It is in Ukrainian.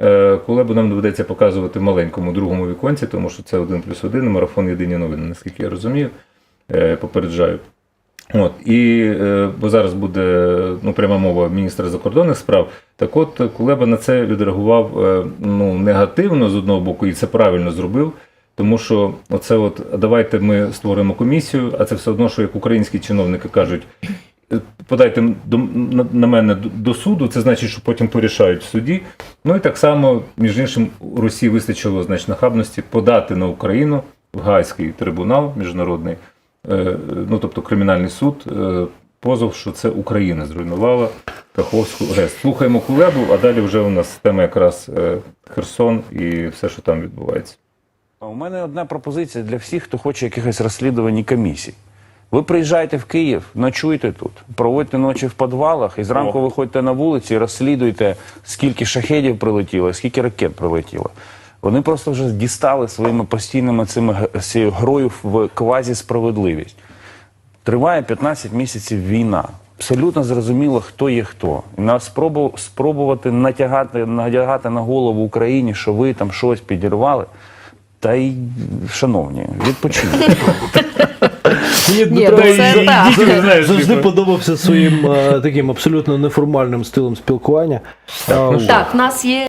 Е, Кулебу нам доведеться показувати маленькому другому віконці, тому що це один плюс один, марафон єдині новини, наскільки я розумію. Е, Попереджаю. От, і, е, бо зараз буде ну, пряма мова міністра закордонних справ. Так от Кулеба на це відреагував ну, негативно з одного боку, і це правильно зробив. Тому що оце от давайте ми створимо комісію, а це все одно, що як українські чиновники кажуть, подайте до, на, на мене до, до суду, це значить, що потім порішають в суді. Ну і так само, між іншим, Росії вистачило значить, нахабності подати на Україну в Гаазький трибунал міжнародний, е, ну тобто кримінальний суд, е, позов, що це Україна зруйнувала Каховську ГЕС. Слухаємо Кулебу, а далі вже у нас тема якраз е, Херсон і все, що там відбувається. У мене одна пропозиція для всіх, хто хоче якихось розслідувань і комісій. Ви приїжджаєте в Київ, ночуйте тут, проводьте ночі в підвалах і зранку виходьте на вулиці і розслідуйте, скільки шахедів прилетіло, скільки ракет прилетіло. Вони просто вже дістали своїми постійними цими цією грою в квазі-справедливість. Триває 15 місяців війна. Абсолютно зрозуміло, хто є хто. І нас спробу, спробувати натягати, натягати на голову Україні, що ви там щось підірвали. Та й, шановні, відпочиньте. Мені Ні, ну це завжди- так. завжди- завжди подобався своїм е, таким абсолютно неформальним стилем спілкування. А, Так, в нас є